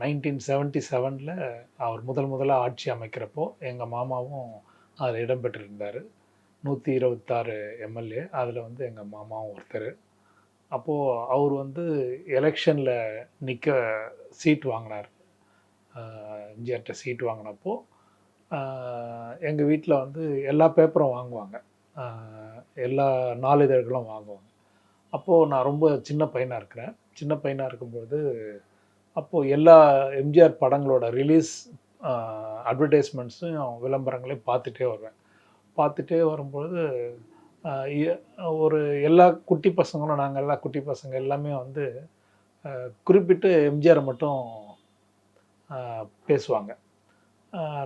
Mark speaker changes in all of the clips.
Speaker 1: Nineteen seventy செவனில் அவர் முதல் முதலாக ஆட்சி அமைக்கிறப்போ எங்கள் மாமாவும் அதில் இடம்பெற்றிருந்தார். நூற்றி இருபத்தாறு எம்எல்ஏ அதில் வந்து எங்கள் மாமாவும் ஒருத்தர். அப்போது அவர் வந்து எலெக்ஷனில் நிற்க சீட் வாங்கினார். எம்ஜிஆர்கிட்ட சீட் வாங்கினப்போ எங்கள் வீட்டில் வந்து எல்லா பேப்பரும் வாங்குவாங்க. எல்லா நாளிதழ்களும் வாங்குவாங்க. அப்போது நான் ரொம்ப சின்ன பையனாக இருக்கிறேன். சின்ன பையனாக இருக்கும்பொழுது அப்போது எல்லா எம்ஜிஆர் படங்களோட ரிலீஸ் அட்வர்டைஸ்மெண்ட்ஸும் விளம்பரங்களையும் பார்த்துட்டே வருவேன். பார்த்துட்டே வரும்பொழுது ஒரு எல்லா குட்டி பசங்களும் நாங்கள் எல்லா குட்டி பசங்க எல்லாமே வந்து குறிப்பிட்டு எம்ஜிஆரை மட்டும் பேசுவாங்க.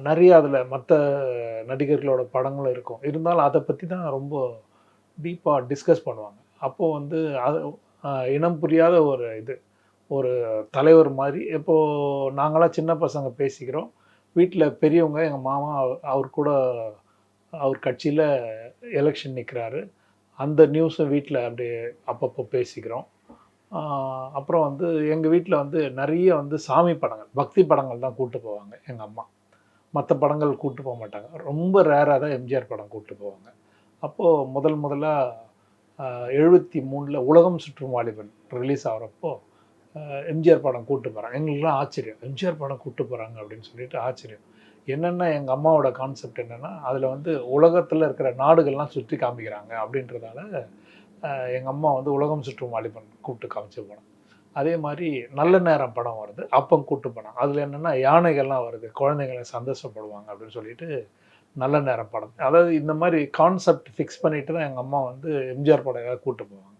Speaker 1: நிறைய அதில் மற்ற நடிகர்களோட படங்களும் இருக்கும். இருந்தாலும் அதை பற்றி தான் ரொம்ப டீப்பாக டிஸ்கஸ் பண்ணுவாங்க. அப்போது வந்து அது இனம் புரியாத ஒரு இது. ஒரு தலைவர் மாதிரி. இப்போது நாங்களாம் சின்ன பசங்க பேசிக்கிறோம். வீட்டில் பெரியவங்க எங்கள் மாமா அவ- அவர் கூட அவர் கட்சியில் எலெக்ஷன் நிற்கிறாரு அந்த நியூஸை வீட்டில் அப்படியே அப்பப்போ பேசிக்கிறோம். அப்புறம் வந்து எங்கள் வீட்டில் வந்து நிறைய வந்து சாமி படங்கள் பக்தி படங்கள் தான் கூப்பிட்டு போவாங்க எங்கள் அம்மா. மற்ற படங்கள் கூப்பிட்டு போக மாட்டாங்க. ரொம்ப ரேராக தான் எம்ஜிஆர் படம் கூப்பிட்டு போவாங்க. அப்போது முதல் முதலாக எழுபத்தி மூணில் உலகம் சுற்றும் வாலிபன் ரிலீஸ் ஆகிறப்போ எம்ஜிஆர் படம் கூட்டு போகிறாங்க எங்களுக்குலாம் ஆச்சரியம். எம்ஜிஆர் படம் கூட்டு போகிறாங்க அப்படின்னு சொல்லிட்டு ஆச்சரியம். என்னென்னா எங்கள் அம்மாவோட கான்செப்ட் என்னென்னா அதில் வந்து உலகத்தில் இருக்கிற நாடுகள்லாம் சுற்றி காமிக்கிறாங்க அப்படின்றதால எங்கள் அம்மா வந்து உலகம் சுற்றும் வாலிபன் கூப்பிட்டு காமிச்சு போனோம் அதே மாதிரி நல்ல நேரம் படம் வருது. அப்போ கூட்டு போனோம் அதில் என்னென்னா யானைகள்லாம் வருது. குழந்தைங்களை சந்தோஷப்படுவாங்க அப்படின்னு சொல்லிட்டு நல்ல நேரம் படம். அதாவது இந்த மாதிரி கான்செப்ட் ஃபிக்ஸ் பண்ணிட்டு தான் எங்கள் அம்மா வந்து எம்ஜிஆர் படம் ஏதாவது போவாங்க.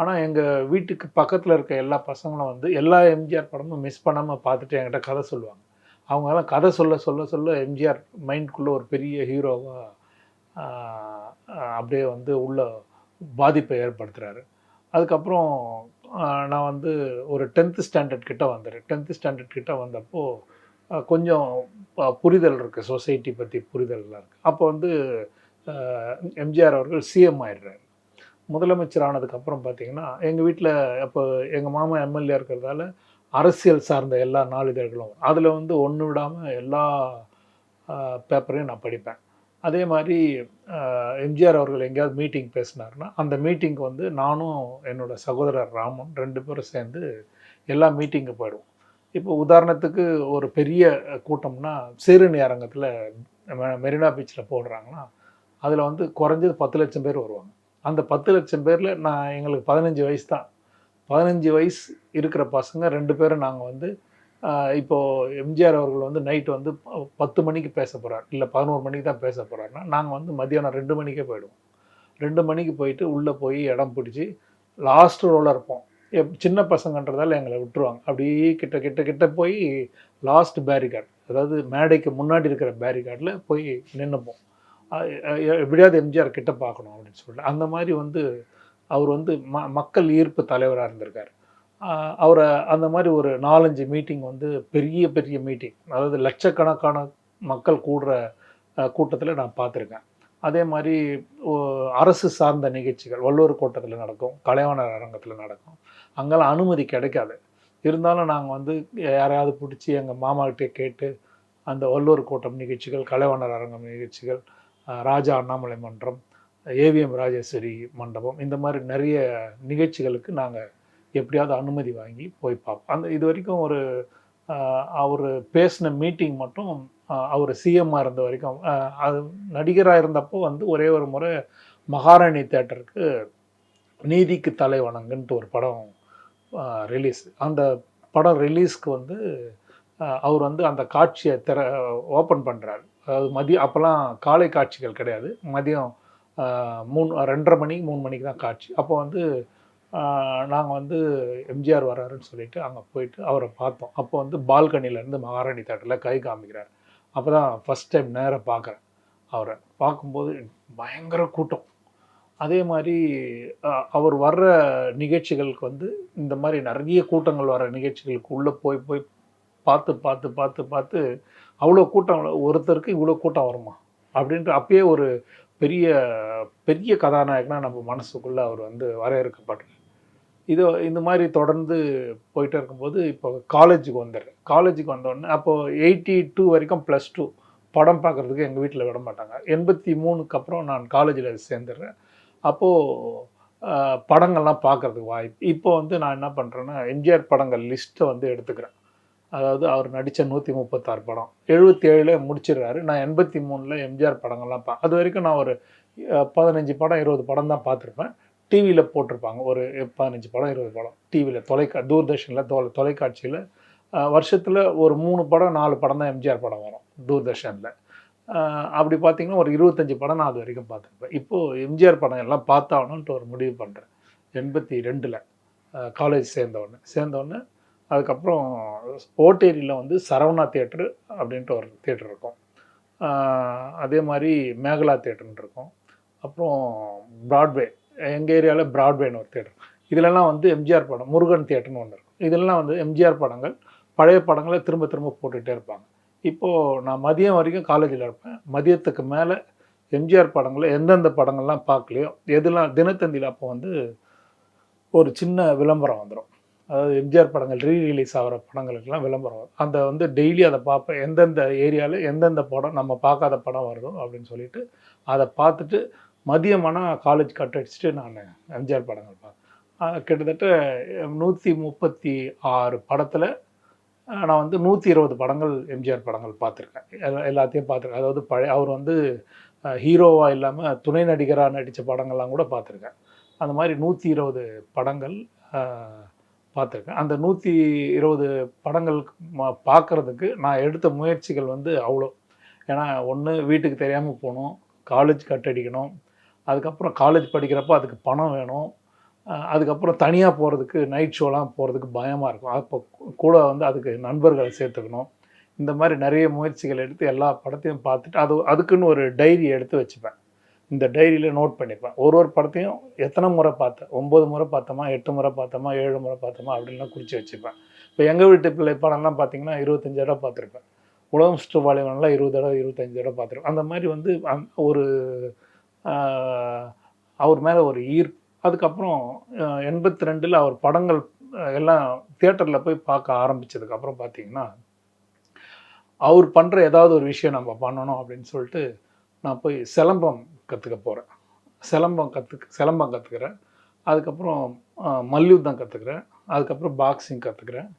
Speaker 1: ஆனால் எங்கள் வீட்டுக்கு பக்கத்தில் இருக்க எல்லா பசங்களும் வந்து எல்லா எம்ஜிஆர் படமும் மிஸ் பண்ணாமல் பார்த்துட்டு என்கிட்ட கதை சொல்லுவாங்க. அவங்கெல்லாம் கதை சொல்ல சொல்ல சொல்ல எம்ஜிஆர் மைண்ட்குள்ளே ஒரு பெரிய ஹீரோவாக அப்படியே வந்து உள்ள பாதிப்பை ஏற்படுத்துகிறாரு அதுக்கப்புறம் நான் வந்து ஒரு டென்த்து ஸ்டாண்டர்ட் கிட்டே வந்துடுறேன் டென்த்து ஸ்டாண்டர்ட் கிட்ட வந்தப்போ கொஞ்சம் புரிதல் இருக்குது சொசைட்டி பற்றி புரிதல்லாம் இருக்குது அப்போ வந்து எம்ஜிஆர் அவர்கள் சிஎம் ஆயிடுறாரு. முதலமைச்சர் ஆனதுக்கப்புறம் பார்த்தீங்கன்னா எங்கள் வீட்டில் அப்போ எங்கள் மாமா எம்எல்ஏ இருக்கிறதால அரசியல் சார்ந்த எல்லா நாளிதழ்களும் அதில் வந்து ஒன்று விடாமல் எல்லா பேப்பரையும் நான் படிப்பேன். அதே மாதிரி எம்ஜிஆர் அவர்கள் எங்கேயாவது மீட்டிங் பேசினாருன்னா அந்த மீட்டிங்க்கு வந்து நானும் என்னோட சகோதரர் ராமன் ரெண்டு பேரும் சேர்ந்து எல்லா மீட்டிங்கு போயிடுவோம். இப்போ உதாரணத்துக்கு ஒரு பெரிய கூட்டம்னா சிறுநி அரங்கத்தில் மெரினா பீச்சில் போடுறாங்கன்னா அதில் வந்து குறைஞ்சது பத்து லட்சம் பேர் வருவாங்க. அந்த பத்து லட்சம் பேரில் நான் எங்களுக்கு பதினஞ்சு வயசு தான். பதினஞ்சு வயசு இருக்கிற பசங்க ரெண்டு பேரும் நாங்கள் வந்து இப்போது எம்ஜிஆர் அவர்கள் வந்து நைட்டு வந்து ப- பத்து மணிக்கு பேச போகிறார் இல்லை பதினோரு மணிக்கு தான் பேச போகிறாருன்னா நாங்கள் வந்து மதியானம் ரெண்டு மணிக்கே போயிடுவோம். ரெண்டு மணிக்கு போயிட்டு உள்ளே போய் இடம் பிடிச்சி லாஸ்ட் ரோவில் இருப்போம். எப் சின்ன பசங்கன்றதால எங்களை விட்டுருவாங்க. அப்படியே கிட்ட கிட்ட கிட்ட போய் லாஸ்ட் பேரிகார்டு அதாவது மேடைக்கு முன்னாடி இருக்கிற பேரிகார்டில் போய் நின்றுப்போம் எப்படியாவது எம்ஜிஆர் கிட்ட பார்க்கணும் அப்படின்னு சொல்லிட்டு. அந்த மாதிரி வந்து அவர் வந்து ம மக்கள் ஈர்ப்பு தலைவராக இருந்திருக்கார். அவரை அந்த மாதிரி ஒரு நாலஞ்சு மீட்டிங் வந்து பெரிய பெரிய மீட்டிங் அதாவது லட்சக்கணக்கான மக்கள் கூடுற கூட்டத்தில் நான் பார்த்துருக்கேன். அதே மாதிரி ஓ- அரசு சார்ந்த நிகழ்ச்சிகள் வள்ளுவர் கோட்டத்தில் நடக்கும் கலைவாணர் அரங்கத்தில் நடக்கும். அங்கெல்லாம் அனுமதி கிடைக்காது. இருந்தாலும் நாங்கள் வந்து யாரையாவது பிடிச்சி எங்கள் மாமாக்கிட்டே கேட்டு அந்த வள்ளுவர் கோட்டம் நிகழ்ச்சிகள் கலைவாணர் அரங்கம் நிகழ்ச்சிகள் ராஜா அண்ணாமலை மன்றம் ஏவிஎம் ராஜேஸ்வரி மண்டபம் இந்த மாதிரி நிறைய நிகழ்ச்சிகளுக்கு நாங்கள் எப்படியாவது அனுமதி வாங்கி போய் பார்ப்போம். அந்த இது வரைக்கும் ஒரு அவர் பேசின மீட்டிங் மட்டும் அவர் சிஎம்மாக இருந்த வரைக்கும் அது நடிகராக இருந்தப்போ வந்து ஒரே ஒரு முறை மகாராணி தேட்டருக்கு நீதிக்கு தலை வணங்குன்ட்டு ஒரு படம் ரிலீஸ் அந்த படம் ரிலீஸ்க்கு வந்து அவர் வந்து அந்த காட்சியை திற ஓப்பன் பண்ணுறாரு அதாவது மதியம் அப்போல்லாம் காலை காட்சிகள் கிடையாது. மதியம் மூணு ரெண்டரை மணிக்கு மூணு மணிக்கு தான் காட்சி. அப்போ வந்து நாங்கள் வந்து எம்ஜிஆர் வராருன்னு சொல்லிட்டு அங்கே போயிட்டு அவரை பார்த்தோம். அப்போ வந்து பால்கனிலேருந்து மகாராணி தேட்டரில் கை காமிக்கிறார். அப்போ தான் ஃபஸ்ட் டைம் நேராக பார்க்குறேன் அவரை. பார்க்கும்போது பயங்கர கூட்டம். அதே மாதிரி அவர் வர்ற நிகழ்ச்சிகளுக்கு வந்து இந்த மாதிரி நிறைய கூட்டங்கள் வர நிகழ்ச்சிகளுக்கு உள்ளே போய் போய் பார்த்து பார்த்து பார்த்து பார்த்து அவ்வளோ கூட்டம் ஒருத்தருக்கு இவ்வளோ கூட்டம் வருமா? அப்படின்ட்டு அப்பயே ஒரு பெரிய பெரிய கதாநாயகனா நம்ம மனசுக்குள்ளே அவர் வந்து வரையறுக்கப்படுறார் இது இந்த மாதிரி தொடர்ந்து போயிட்டே இருக்கும்போது இப்போ காலேஜுக்கு வந்துடுறேன். காலேஜுக்கு வந்தோடனே அப்போது எயிட்டி டூ வரைக்கும் ப்ளஸ் டூ படம் பார்க்குறதுக்கு எங்கள் வீட்டில் விட மாட்டாங்க. எண்பத்தி மூணுக்கு அப்புறம் நான் காலேஜில் சேர்ந்துடுறேன். அப்போது படங்கள்லாம் பார்க்குறதுக்கு வாய்ப்பு. இப்போ வந்து நான் என்ன பண்ணுறேன்னா எம்ஜிஆர் படங்கள் லிஸ்ட்டை வந்து எடுத்துக்கிறேன். அதாவது அவர் நடித்த நூற்றி முப்பத்தாறு படம். எழுபத்தி ஏழில் முடிச்சிடுறாரு. நான் எண்பத்தி மூணில் எம்ஜிஆர் படங்கள்லாம் பா அது வரைக்கும் நான் ஒரு பதினஞ்சு படம் இருபது படம் தான் பார்த்துருப்பேன். டிவியில் போட்டிருப்பாங்க. ஒரு பதினஞ்சு படம் இருபது படம். டிவியில் தொலைக்கா தூர்தர்ஷனில் தொலை தொலைக்காட்சியில். வருஷத்தில் ஒரு மூணு படம் நாலு படம் தான் எம்ஜிஆர் படம் வரும் தூர்தர்ஷனில். அப்படி பார்த்தீங்கன்னா ஒரு இருபத்தஞ்சி படம் நான் அது வரைக்கும் பார்த்துருப்பேன். இப்போது எம்ஜிஆர் படம் எல்லாம் பார்த்தாகணுன்ட்டு ஒரு முடிவு பண்ணுறேன் எண்பத்தி ரெண்டில் காலேஜ் சேர்ந்தவுடனே சேர்ந்தவுடனே அதுக்கப்புறம் ஓட்டேரியில் வந்து சரவணா தேட்ரு அப்படின்ட்டு ஒரு தேட்டர் இருக்கும். அதே மாதிரி மேகலா தேட்டர்னு இருக்கும். அப்புறம் ப்ராட்வே எங்கள் ஏரியாவில் ப்ராட்வேன்னு ஒரு தேட்டர் இதிலெல்லாம் வந்து எம்ஜிஆர் படம் முருகன் தேட்டர்னு ஒன்று இருக்கும். இதெல்லாம் வந்து எம்ஜிஆர் படங்கள் பழைய படங்களை திரும்ப திரும்ப போட்டுகிட்டே இருப்பாங்க. இப்போது நான் மதியம் வரைக்கும் காலேஜில் இருப்பேன். மதியத்துக்கு மேலே எம்ஜிஆர் படங்களை எந்தெந்த படங்கள்லாம் பார்க்கலையோ எதெல்லாம் தினத்தந்தியில் அப்போ வந்து ஒரு சின்ன விளம்பரம் வந்துடும் அதாவது எம்ஜிஆர் படங்கள் ரீ ரிலீஸ் ஆகிற படங்களுக்கெல்லாம் விளம்பரம். வரும் அந்த வந்து டெய்லி அதை பார்ப்பேன் எந்தெந்த ஏரியாவில் எந்தெந்த படம் நம்ம பார்க்காத படம் வருதோ அப்படின்னு சொல்லிட்டு அதை பார்த்துட்டு மதியமானால் காலேஜ் கட் அடிச்சுட்டு நான் எம்ஜிஆர் படங்கள் பார்ப்பேன் கிட்டத்தட்ட நூற்றி முப்பத்தி ஆறு படத்தில் நான் வந்து நூற்றி இருபது படங்கள் எம்ஜிஆர் படங்கள் பார்த்துருக்கேன் எல்லா எல்லாத்தையும் பார்த்துருக்கேன் அதாவது பழைய அவர் வந்து ஹீரோவாக இல்லாமல் துணை நடிகராக நடித்த படங்கள்லாம் கூட பார்த்துருக்கேன் அந்த மாதிரி நூற்றி இருபது படங்கள் பார்த்துருக்கேன். அந்த நூற்றி இருபது படங்கள் பார்க்குறதுக்கு பார்க்கறதுக்கு நான் எடுத்த முயற்சிகள் வந்து அவ்வளோ. ஏன்னா ஒன்று வீட்டுக்கு தெரியாமல் போகணும் காலேஜ் கட்டடிக்கணும் அதுக்கப்புறம் காலேஜ் படிக்கிறப்போ அதுக்கு பணம் வேணும் அதுக்கப்புறம் தனியாக போகிறதுக்கு நைட் ஷோலாம் போகிறதுக்கு பயமாக இருக்கும். அப்போ கூட வந்து அதுக்கு நண்பர்களை சேர்த்துக்கணும். இந்த மாதிரி நிறைய முயற்சிகள் எடுத்து எல்லா படத்தையும் பார்த்துட்டு அது அதுக்குன்னு ஒரு டைரி எடுத்து வச்சுப்பேன். இந்த டைரியில் நோட் பண்ணிப்பேன். ஒரு ஒரு படத்தையும் எத்தனை முறை பார்த்தேன் ஒம்பது முறை பார்த்தோமா எட்டு முறை பார்த்தோமா ஏழு முறை பார்த்தோமா அப்படின்லாம் குறித்து வச்சுப்பேன். இப்போ எங்கள் வீட்டு பிள்ளை படம்லாம் பார்த்தீங்கன்னா இருபத்தஞ்சு தடவை பார்த்துருப்பேன். உலகம் சுற்றுப்பாளையம்லாம் இருபது தடவை இருபத்தஞ்சு தடவை பார்த்துருப்பேன். அந்த மாதிரி வந்து அந் ஒரு அவர் மேலே ஒரு ஈர்ப்பு. அதுக்கப்புறம் எண்பத்தி ரெண்டில் அவர் படங்கள் எல்லாம் தியேட்டரில் போய் பார்க்க ஆரம்பித்ததுக்கப்புறம் பார்த்தீங்கன்னா அவர் பண்ணுற ஏதாவது ஒரு விஷயம் நம்ம பண்ணணும் அப்படின்னு சொல்லிட்டு நான் போய் சிலம்பம் கற்றுக்க போகிறேன் சிலம்பம் கற்றுக்க சிலம்பம் கற்றுக்கிறேன் அதுக்கப்புறம் மல்யுத்தம் கற்றுக்கிறேன் அதுக்கப்புறம் பாக்ஸிங் கற்றுக்கிறேன்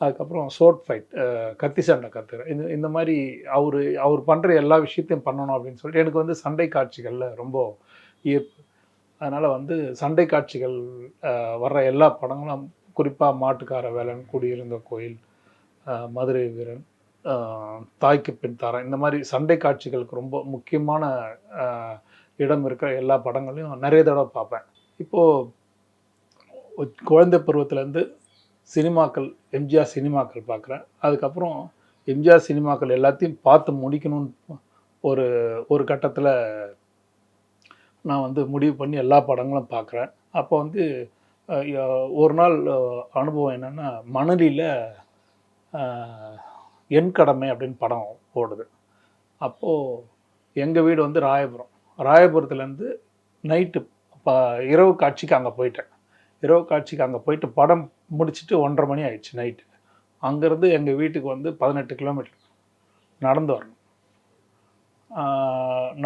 Speaker 1: அதுக்கப்புறம் ஷோர்ட் ஃபைட் கத்தி சண்டை கற்றுக்கிறேன் இந்த இந்த மாதிரி அவர் அவர் பண்ணுற எல்லா விஷயத்தையும் பண்ணணும் அப்படின்னு சொல்லிட்டு எனக்கு வந்து சண்டை காட்சிகளில் ரொம்ப ஈர்ப்பு. அதனால் வந்து சண்டை காட்சிகள் வர்ற எல்லா படங்களும் குறிப்பாக மாட்டுக்கார வேலன் குடியிருந்த கோயில் மதுரை வீரன் தாய்க்கு பின் தாரம் இந்த மாதிரி சண்டை காட்சிகளுக்கு ரொம்ப முக்கியமான இடம் இருக்கிற எல்லா படங்களையும் நிறைய தடவை பார்ப்பேன். இப்போது குழந்தை பருவத்துலேருந்து சினிமாக்கள் எம்ஜிஆர் சினிமாக்கள் பார்க்குறேன். அதுக்கப்புறம் எம்ஜிஆர் சினிமாக்கள் எல்லாத்தையும் பார்த்து முடிக்கணும்னு ஒரு ஒரு கட்டத்தில் நான் வந்து முடிவு பண்ணி எல்லா படங்களும் பார்க்குறேன். அப்போ வந்து ஒரு நாள் அனுபவம் என்னென்னா மணலியில் என் கடமை அப்படின்னு படம் ஓடுது. அப்போது எங்கள் வீடு வந்து ராயபுரம். ராயபுரத்துலேருந்து நைட்டு இப்போ இரவு காட்சிக்கு அங்கே போயிட்டேன். இரவு காட்சிக்கு அங்கே போயிட்டு படம் முடிச்சுட்டு ஒன்றரை மணி ஆயிடுச்சு நைட்டு. அங்கேருந்து எங்கள் வீட்டுக்கு வந்து பதினெட்டு கிலோமீட்டர் நடந்து வரணும்.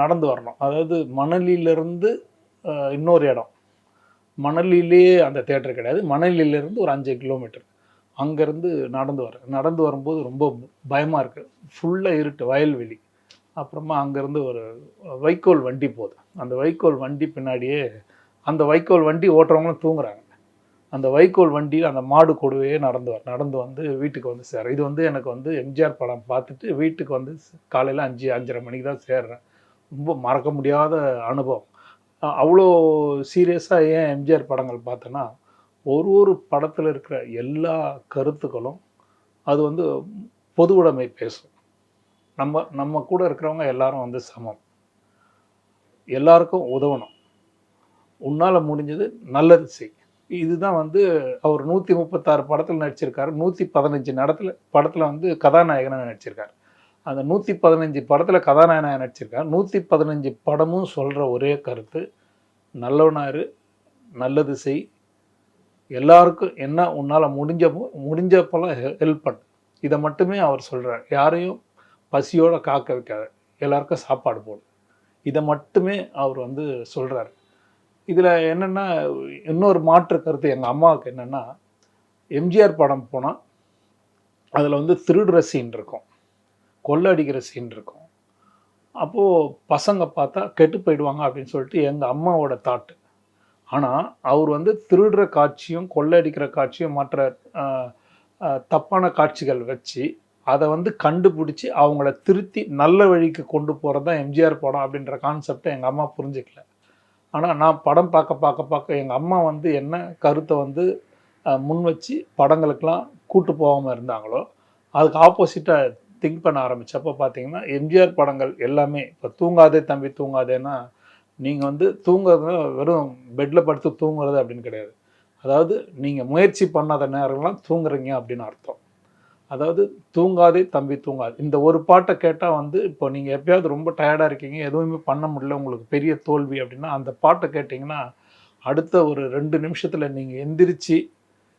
Speaker 1: நடந்து வரணும். அதாவது மணலியிலேருந்து இன்னொரு இடம். மணலிலேயே அந்த தேட்டர் கிடையாது. மணலியிலேருந்து ஒரு அஞ்சு கிலோமீட்டர். அங்கேருந்து நடந்து வரேன் நடந்து வரும்போது ரொம்ப பயமாக இருக்குது ஃபுல்லாக இருட்டு வயல்வெளி. அப்புறமா அங்கேருந்து ஒரு வைக்கோல் வண்டி போகுது. அந்த வைக்கோல் வண்டி பின்னாடியே அந்த வைக்கோல் வண்டி ஓட்டுறவங்களும் தூங்குறாங்க. அந்த வைக்கோல் வண்டியில் அந்த மாடு கொடுவே நடந்து நடந்து வந்து வீட்டுக்கு வந்து சேர இது வந்து எனக்கு வந்து எம்ஜிஆர் படம் பார்த்துட்டு வீட்டுக்கு வந்து காலையில் அஞ்சு அஞ்சரை மணிக்கு தான் சேர்றேன். ரொம்ப மறக்க முடியாத அனுபவம். அவ்வளோ சீரியஸாக ஏன் எம்ஜிஆர் படங்கள் பார்த்தேன்னா ஒரு ஒரு படத்தில் இருக்கிற எல்லா கருத்துக்களும் அது வந்து பொதுவுடைமை பேசும். நம்ம நம்ம கூட இருக்கிறவங்க எல்லாரும் வந்து சமம். எல்லாருக்கும் உதவணும். உன்னால் முடிஞ்சது நல்லது செய். இதுதான் வந்து அவர் நூற்றி முப்பத்தாறு படத்தில் நடிச்சிருக்காரு. நூற்றி பதினஞ்சு நடத்தில் படத்தில் வந்து கதாநாயகனாக நடிச்சிருக்காரு. அந்த நூற்றி பதினஞ்சு படத்தில் கதாநாயகனாக நடிச்சிருக்காரு. நூற்றி பதினஞ்சு படமும் சொல்கிற ஒரே கருத்து நல்லவனாரு நல்லது செய். எல்லாருக்கும் என்ன உன்னால் முடிஞ்ச முடிஞ்சப்பெல்லாம் ஹெல்ப் பண்ணு. இதை மட்டுமே அவர் சொல்கிறார் யாரையும் பசியோடு காக்க வைக்காத. எல்லாருக்கும் சாப்பாடு போடும் இதை மட்டுமே அவர் வந்து சொல்கிறார் இதில் என்னென்னா இன்னொரு மாற்று கருத்து எங்கள் அம்மாவுக்கு என்னென்னா எம்ஜிஆர் படம் போனால் அதில் வந்து திருடுற சீன் இருக்கும். கொள்ளடிக்கிற சீன் இருக்கும். அப்போது பசங்க பார்த்தா கெட்டு போயிடுவாங்க அப்படின்னு சொல்லிட்டு எங்கள் அம்மாவோட தாட்டு ஆனால் அவர் வந்து திருடுற காட்சியும் கொள்ளடிக்கிற காட்சியும் மற்ற தப்பான காட்சிகள் வச்சு அதை வந்து கண்டுபிடிச்சி அவங்கள திருத்தி நல்ல வழிக்கு கொண்டு போகிறது தான் எம்ஜிஆர் படம் அப்படின்ற கான்செப்டை எங்கள் அம்மா புரிஞ்சுக்கல. ஆனால் நான் படம் பார்க்க பார்க்க பார்க்க எங்கள் அம்மா வந்து என்ன கருத்தை வந்து முன் வச்சு படங்களுக்கெல்லாம் கூட்டு போகாமல் இருந்தாங்களோ அதுக்கு ஆப்போசிட்டாக திங்க் பண்ண ஆரம்பித்தப்போ பார்த்தீங்கன்னா எம்ஜிஆர் படங்கள் எல்லாமே இப்போ தூங்காதே தம்பி தூங்காதேன்னா நீங்கள் வந்து தூங்குறது வெறும் பெட்டில் படுத்து தூங்குறது அப்படின்னு கிடையாது. அதாவது நீங்கள் முயற்சி பண்ணாத நேரம்லாம் தூங்குறீங்க அப்படின்னு அர்த்தம். அதாவது தூங்காதே தம்பி தூங்காது. இந்த ஒரு பாட்டை கேட்டால் வந்து இப்போ நீங்கள் எப்பயாவது ரொம்ப டயர்டாக இருக்கீங்க எதுவுமே பண்ண முடியல உங்களுக்கு பெரிய தோல்வி அப்படின்னா அந்த பாட்டை கேட்டிங்கன்னா அடுத்த ஒரு ரெண்டு நிமிஷத்தில் நீங்கள் எந்திரிச்சு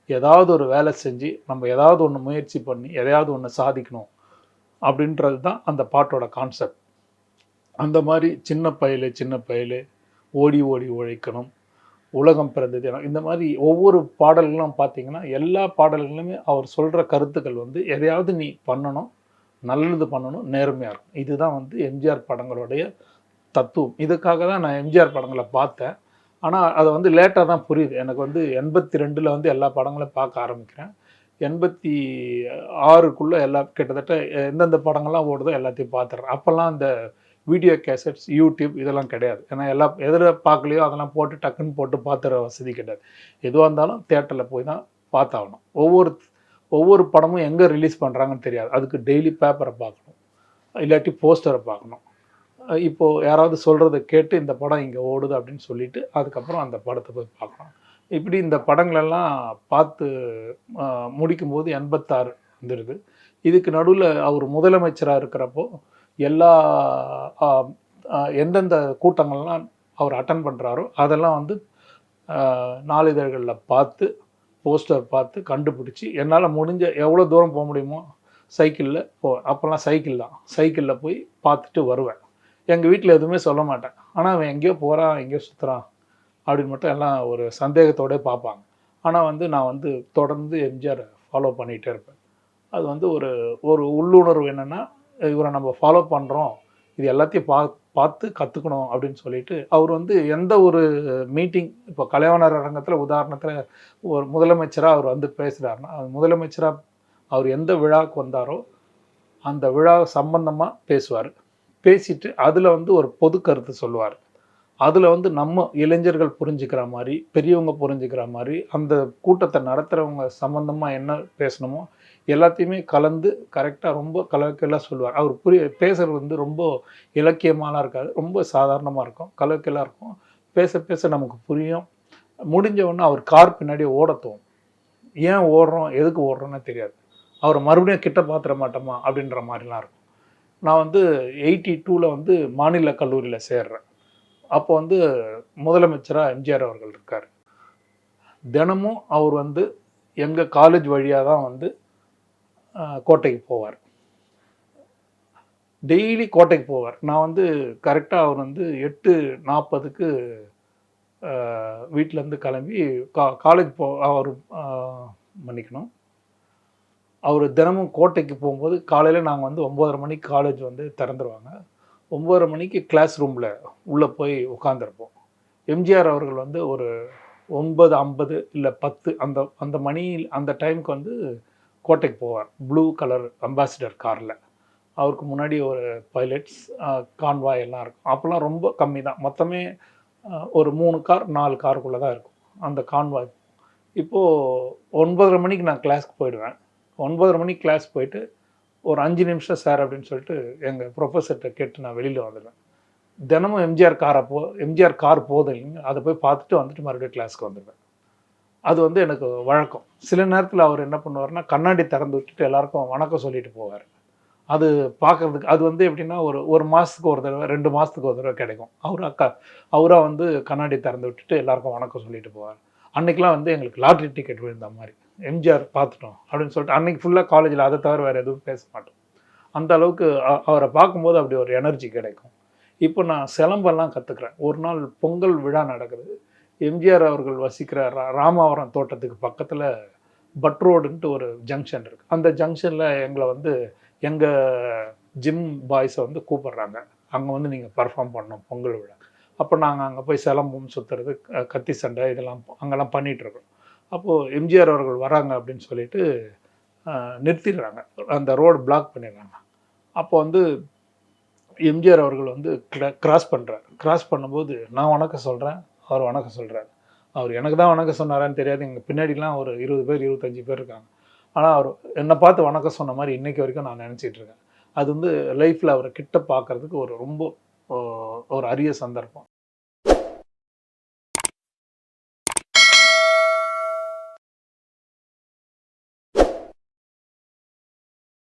Speaker 1: ஏதாவது ஒரு வேலை செஞ்சு நம்ம ஏதாவது ஒன்று முயற்சி பண்ணி எதையாவது ஒன்று சாதிக்கணும் அப்படின்றது தான் அந்த பாட்டோட கான்செப்ட் அந்த மாதிரி சின்ன பயலு சின்ன பயலு ஓடி ஓடி உழைக்கணும். உலகம் பிறந்தது. இந்த மாதிரி ஒவ்வொரு பாடல்களும் பார்த்தீங்கன்னா எல்லா பாடல்களுமே அவர் சொல்கிற கருத்துக்கள் வந்து எதையாவது நீ பண்ணணும் நல்லது பண்ணணும் நேர்மையாக இருக்கும் இதுதான் வந்து எம்ஜிஆர் படங்களுடைய தத்துவம். இதுக்காக தான் நான் எம்ஜிஆர் படங்களை பார்த்தேன். ஆனால் அதை வந்து லேட்டாக தான் புரியுது. எனக்கு வந்து எண்பத்தி ரெண்டில் வந்து எல்லா படங்களையும் பார்க்க ஆரம்பிக்கிறேன். எண்பத்தி ஆறுக்குள்ளே எல்லா கிட்டத்தட்ட எந்தெந்த படங்கள்லாம் ஓடுதோ எல்லாத்தையும் பார்த்துட்றேன். அப்போல்லாம் அந்த வீடியோ கேசட்ஸ் யூடியூப் இதெல்லாம் கிடையாது. ஏன்னா எல்லா எதில் பார்க்கலையோ அதெல்லாம் போட்டு டக்குன்னு போட்டு பார்த்துற வசதி கிடையாது. எதுவாக இருந்தாலும் தேட்டரில் போய் தான் பார்த்தாகணும். ஒவ்வொரு ஒவ்வொரு படமும் எங்கே ரிலீஸ் பண்ணுறாங்கன்னு தெரியாது. அதுக்கு டெய்லி பேப்பரை பார்க்கணும். இல்லாட்டி போஸ்டரை பார்க்கணும். இப்போது யாராவது சொல்கிறத கேட்டு இந்த படம் இங்கே ஓடுது அப்படின்னு சொல்லிட்டு அதுக்கப்புறம் அந்த படத்தை போய் பார்க்கணும். இப்படி இந்த படங்களெல்லாம் பார்த்து முடிக்கும்போது எண்பத்தாறு வந்துடுது இதுக்கு நடுவில் அவர் முதலமைச்சராக இருக்கிறப்போ எல்லா எந்தெந்த கூட்டங்கள்லாம் அவர் அட்டன் பண்ணுறாரோ அதெல்லாம் வந்து நாளிதழ்களில் பார்த்து போஸ்டர் பார்த்து கண்டுபிடிச்சி என்னால் முடிஞ்ச எவ்வளோ தூரம் போக முடியுமோ சைக்கிளில் போ அப்போல்லாம் சைக்கிள் தான். சைக்கிளில் போய் பார்த்துட்டு வருவேன். எங்கள் வீட்டில் எதுவுமே சொல்ல மாட்டேன். ஆனால் அவன் எங்கேயோ போகிறான் எங்கேயோ சுற்றுறான் அப்படின்னு மட்டும் எல்லாம் ஒரு சந்தேகத்தோடய பார்ப்பாங்க. ஆனால் வந்து நான் வந்து தொடர்ந்து எம்ஜிஆர் ஃபாலோ பண்ணிகிட்டே இருப்பேன். அது வந்து ஒரு ஒரு உள்ளுணர்வு என்னென்னா இவரை நம்ம ஃபாலோ பண்ணுறோம் இது எல்லாத்தையும் பா பார்த்து கற்றுக்கணும் அப்படின்னு சொல்லிட்டு அவர் வந்து எந்த ஒரு மீட்டிங் இப்போ கலைவாணர் அரங்கத்தில் உதாரணத்தில் ஒரு முதலமைச்சராக அவர் வந்து பேசுகிறாருன்னா முதலமைச்சராக அவர் எந்த விழாவுக்கு வந்தாரோ அந்த விழா சம்பந்தமாக பேசுவார். பேசிட்டு அதில் வந்து ஒரு பொது கருத்து சொல்லுவார். அதில் வந்து நம்ம இளைஞர்கள் புரிஞ்சுக்கிற மாதிரி பெரியவங்க புரிஞ்சுக்கிற மாதிரி அந்த கூட்டத்தை நடத்துகிறவங்க சம்மந்தமாக என்ன பேசணுமோ எல்லாத்தையுமே கலந்து கரெக்டாக ரொம்ப கலவைக்கெல்லாம் சொல்லுவார். அவர் புரிய பேசுறது வந்து ரொம்ப இலக்கியமாலாம் இருக்காது ரொம்ப சாதாரணமாக இருக்கும் கலவைக்கெல்லாம் இருக்கும். பேச பேச நமக்கு புரியும். முடிஞ்சவொன்னே அவர் கார் பின்னாடி ஓட ஏன் ஓடுறோம் எதுக்கு ஓடுறோன்னே தெரியாது. அவரை மறுபடியும் கிட்ட பார்த்துட மாட்டோமா அப்படின்ற மாதிரிலாம் இருக்கும். நான் வந்து எயிட்டி டூவில் வந்து மாநில கல்லூரியில் சேர்றேன். அப்போ வந்து முதலமைச்சராக எம்ஜிஆர் அவர்கள் இருக்கார். தினமும் அவர் வந்து எங்கள் காலேஜ் வழியாக தான் வந்து கோட்டைக்கு போவார். டெய்லி கோட்டைக்கு போவார். நான் வந்து கரெக்டாக அவர் வந்து எட்டு நாற்பதுக்கு வீட்டிலேருந்து கிளம்பி கா காலேஜ் போ அவர் மன்னிக்கணும். அவர் தினமும் கோட்டைக்கு போகும்போது காலையில் நாங்கள் வந்து ஒம்போதரை மணிக்கு காலேஜ் வந்து திறந்துருவாங்க. ஒம்போதரை மணிக்கு கிளாஸ் ரூமில் உள்ளே போய் உட்காந்துருப்போம் எம்ஜிஆர் அவர்கள் வந்து ஒரு ஒன்பது ஐம்பது இல்லை பத்து அந்த அந்த மணி அந்த டைமுக்கு வந்து கோட்டைக்கு போவார். ப்ளூ கலர் அம்பாசிடர் காரில் அவருக்கு முன்னாடி ஒரு பைலட்ஸ் கான்வாய் எல்லாம் இருக்கும். அப்போல்லாம் ரொம்ப கம்மி தான். மொத்தமே ஒரு மூணு கார் நாலு காருக்குள்ளே தான் இருக்கும். அந்த கான்வாய் இப்போது ஒன்பதரை மணிக்கு நான் கிளாஸ்க்கு போயிடுவேன். ஒன்பதரை மணிக்கு கிளாஸ் போயிட்டு ஒரு அஞ்சு நிமிஷம் சார் அப்படின்னு சொல்லிட்டு எங்கள் ப்ரொஃபஸர்கிட்ட கேட்டு நான் வெளியில் வந்துடுவேன். தினமும் எம்ஜிஆர் காரை போ எம்ஜிஆர் கார் போதும் இல்லைங்க. அதை போய் பார்த்துட்டு வந்துட்டு மறுபடியும் கிளாஸ்க்கு வந்துடுவேன். அது வந்து எனக்கு வழக்கம். சில நேரத்தில் அவர் என்ன பண்ணுவார்னா கண்ணாடி திறந்து விட்டுட்டு எல்லாருக்கும் வணக்கம் சொல்லிட்டு போவார். அது பார்க்கறதுக்கு அது வந்து எப்படின்னா ஒரு ஒரு மாதத்துக்கு ஒரு தடவை ரெண்டு மாதத்துக்கு ஒரு தடவை கிடைக்கும். அவர் அக்கா அவராக வந்து கண்ணாடி திறந்து விட்டுட்டு எல்லாருக்கும் வணக்கம் சொல்லிட்டு போவார். அன்னைக்கெலாம் வந்து எங்களுக்கு லாட்ரி டிக்கெட் விழுந்த மாதிரி. எம்ஜிஆர் பார்த்துட்டோம் அப்படின்னு சொல்லிட்டு அன்னைக்கு ஃபுல்லாக காலேஜில் அதை தவிர வேறு எதுவும் பேச மாட்டோம். அந்த அளவுக்கு அவரை பார்க்கும்போது அப்படி ஒரு எனர்ஜி கிடைக்கும். இப்போ நான் சிலம்பெல்லாம் கற்றுக்குறேன் ஒரு நாள் பொங்கல் விழா நடக்குது. எம்ஜிஆர் அவர்கள் வசிக்கிற ரா- ராமாவரம் தோட்டத்துக்கு பக்கத்தில் பட் ரோடுன்ட்டு ஒரு ஜங்ஷன் இருக்குது அந்த ஜங்ஷனில் எங்களை வந்து எங்கள் ஜிம் பாய்ஸை வந்து கூப்பிடுறாங்க. அங்கே வந்து நீங்கள் பர்ஃபார்ம் பண்ணோம் பொங்கல் விழா. அப்போ நாங்கள் அங்கே போய் சிலம்பம் சுற்றுறது கத்தி சண்டை இதெல்லாம் அங்கெல்லாம் பண்ணிட்டு அப்போது எம்ஜிஆர் அவர்கள் வராங்க அப்படின்னு சொல்லிட்டு நிறுத்திடுறாங்க. அந்த ரோடு பிளாக் பண்ணிடுறாங்க. அப்போ வந்து எம்ஜிஆர் அவர்கள் வந்து கிராஸ் பண்ணுறாரு கிராஸ் பண்ணும்போது நான் வணக்கம் சொல்கிறேன் அவர் வணக்கம் சொல்கிறார் அவர் எனக்கு தான் வணக்கம் சொன்னாரான்னு தெரியாது. எங்கள் பின்னாடிலாம் ஒரு இருபது பேர் இருபத்தஞ்சி பேர் இருக்காங்க. ஆனால் அவர் என்னை பார்த்து வணக்கம் சொன்ன மாதிரி இன்றைக்கி வரைக்கும் நான் நினச்சிட்டு இருக்கேன். அது வந்து லைஃப்பில் அவரை கிட்ட பார்க்கறதுக்கு ஒரு ரொம்ப ஓ, ஒரு அரிய சந்தர்ப்பம்.